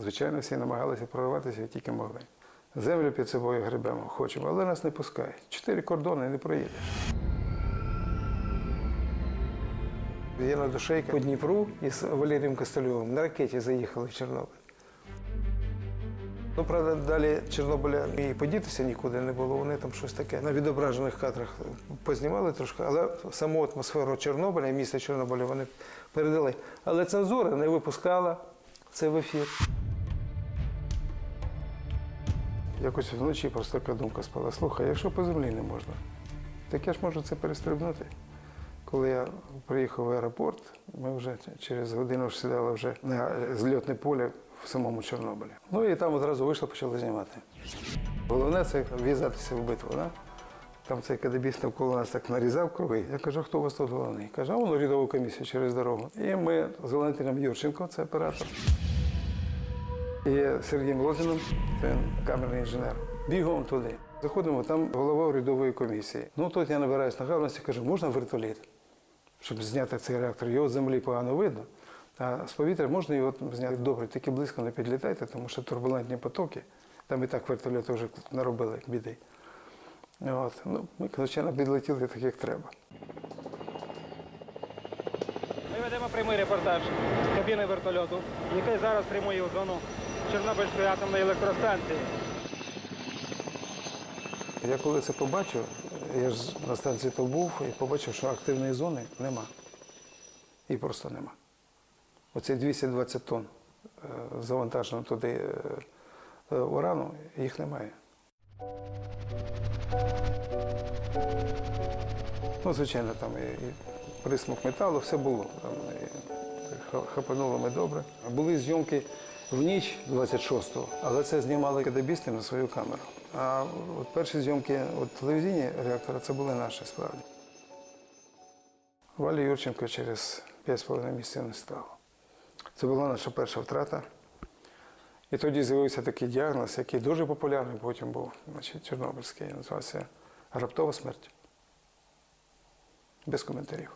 Звичайно, всі намагалися прорватися як тільки могли. Землю під собою гребемо, хочемо, але нас не пускають. Чотири кордони не проїдеш. Я на душейка по Дніпру із Валерієм Костельовим на ракеті заїхали в Чорнобиль. Ну, правда, далі Чорнобиля і подітися нікуди не було. Вони там щось таке на відображених кадрах познімали трошки, але саму атмосферу Чорнобиля міста Чорнобиля вони передали. Але цензура не випускала це в ефір. Якось вночі просто така думка спала. Слухай, якщо по землі не можна, так я ж можу це перестрибнути. Коли я приїхав в аеропорт, ми вже через годину ж сідали вже на зльотне поле в самому Чорнобилі. Ну і там одразу вийшло, почали знімати. Головне це в'язатися в битву. Да? Там цей кадебіст навколо нас так нарізав круги. Я кажу, хто у вас тут головний? Каже, а воно рядову комісію через дорогу. І ми з Валентином Юрченко, це оператор, і Сергієм Лозіном, це камерний інженер. Бігом туди. Заходимо, там голова рядової комісії. Ну тут я набираюсь нагавності, кажу, можна вертоліт, щоб зняти цей реактор. Його з землі погано видно. А з повітря можна його зняти добре, тільки близько не підлітайте, тому що турбулентні потоки. Там і так вертольоти вже наробили біди. От. Ну, ми, звичайно, підлетіли так, як треба. Ми ведемо прямий репортаж з кабіни вертольоту, який зараз прямує у зону Чорнобильської атомної електростанції. Я коли це побачив, я ж на станції то був і побачив, що активної зони нема. І просто нема. Оці 220 тонн е, завантажено туди е, е, урану, їх немає. Ну, звичайно, там і, і присмак металу, все було. Там, і хапануло ми добре. Були зйомки в ніч 26-го, але це знімали кадебісти на свою камеру. А от перші зйомки от телевізійні реактора це були наші справді. Валі Юрченко через 5,5 місяців не стало. Це була наша перша втрата. І тоді з'явився такий діагноз, який дуже популярний потім був, значить, Чорнобильський, називався раптова смерть. Без коментарів.